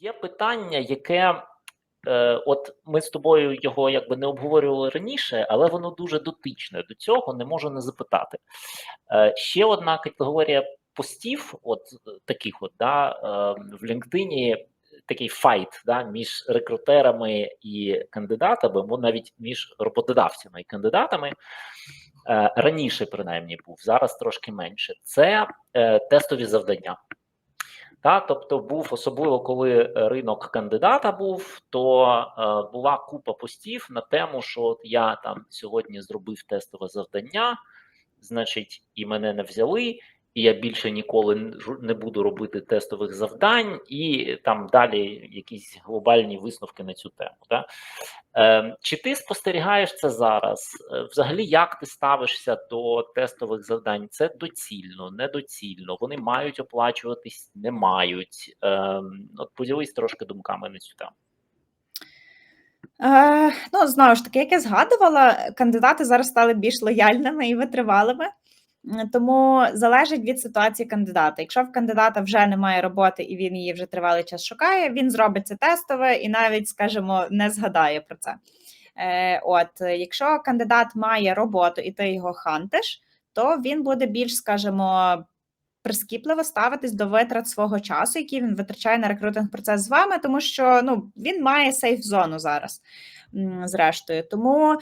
Є питання, яке е, от ми з тобою його якби не обговорювали раніше, але воно дуже дотичне до цього, не можу не запитати. Е, ще одна категорія постів, от е, таких от да, е, в LinkedIn такий файт да, між рекрутерами і кандидатами, або навіть між роботодавцями і кандидатами. Е, раніше, принаймні, був зараз трошки менше. Це е, тестові завдання. Та, тобто, був особливо, коли ринок кандидата був, то е, була купа постів на тему, що от я там сьогодні зробив тестове завдання, значить, і мене не взяли, і я більше ніколи не буду робити тестових завдань, і там далі якісь глобальні висновки на цю тему. Да? Е, чи ти спостерігаєш це зараз? Е, Взагалі, як ти ставишся до тестових завдань? Це доцільно, недоцільно. Вони мають оплачуватись, не мають. Е, от поділись трошки думками на цю тему. Е, ну, знову ж таки, як я згадувала, кандидати зараз стали більш лояльними і витривалими. Тому залежить від ситуації кандидата. Якщо в кандидата вже немає роботи і він її вже тривалий час шукає, він зробить це тестове і навіть, скажімо, не згадає про це. Е, от, якщо кандидат має роботу і ти його хантиш, то він буде більш, скажімо, прискіпливо ставитись до витрат свого часу, який він витрачає на рекрутинг процес з вами, тому що ну, він має сейф зону зараз, зрештою. Тому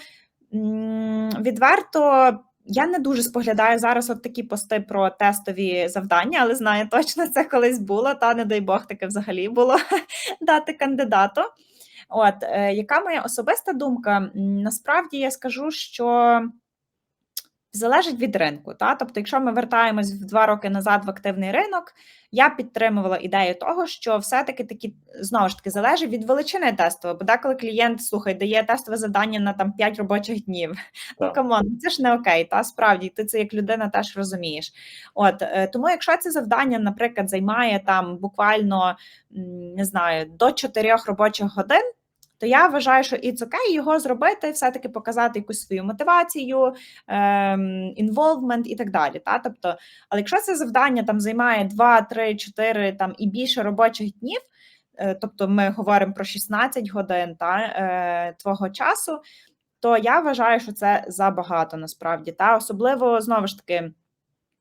відверто. Я не дуже споглядаю зараз от такі пости про тестові завдання, але знаю точно, це колись було, та не дай Бог таке взагалі було дати кандидату. От, е, яка моя особиста думка? Насправді я скажу, що залежить від ринку. Та? Тобто, якщо ми вертаємось в два роки назад в активний ринок, я підтримувала ідею того, що все-таки такі знову ж таки залежить від величини тестового, бо деколи клієнт слухай, дає тестове завдання на там 5 робочих днів. Ну камон, це ж не окей, та справді ти це як людина теж розумієш. От е, тому, якщо це завдання, наприклад, займає там буквально не знаю до 4 робочих годин. То я вважаю, що і окей його зробити, все-таки показати якусь свою мотивацію, ем, інволвмент і так далі. Та? Тобто, але якщо це завдання там займає 2, 3, 4 там, і більше робочих днів, е, тобто ми говоримо про 16 годин та, е, твого часу, то я вважаю, що це забагато насправді. Та? Особливо знову ж таки.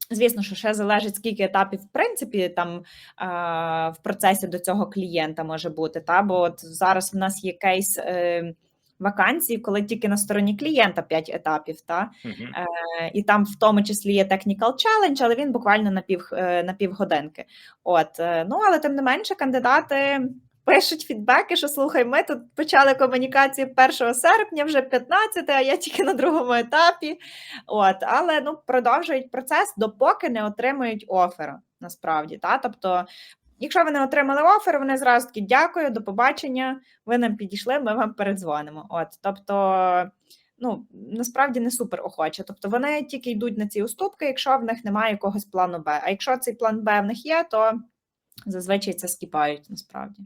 Звісно, що ще залежить, скільки етапів, в принципі, там а, в процесі до цього клієнта може бути. Та? Бо от зараз в нас є кейс е, вакансії, коли тільки на стороні клієнта 5 етапів. Та? Е, і там в тому числі є technical challenge, але він буквально на пів е, на півгодинки. От е, ну але тим не менше, кандидати пишуть фідбеки, що слухай, ми тут почали комунікацію 1 серпня, вже 15, а я тільки на другому етапі. От, але ну продовжують процес, допоки не отримують оферу. Насправді, та тобто. Якщо ви не отримали офер, вони зразу такі дякую, до побачення. Ви нам підійшли, ми вам передзвонимо. От, тобто, ну насправді не супер охоче. Тобто вони тільки йдуть на ці уступки, якщо в них немає якогось плану Б. А якщо цей план Б в них є, то зазвичай це скіпають насправді.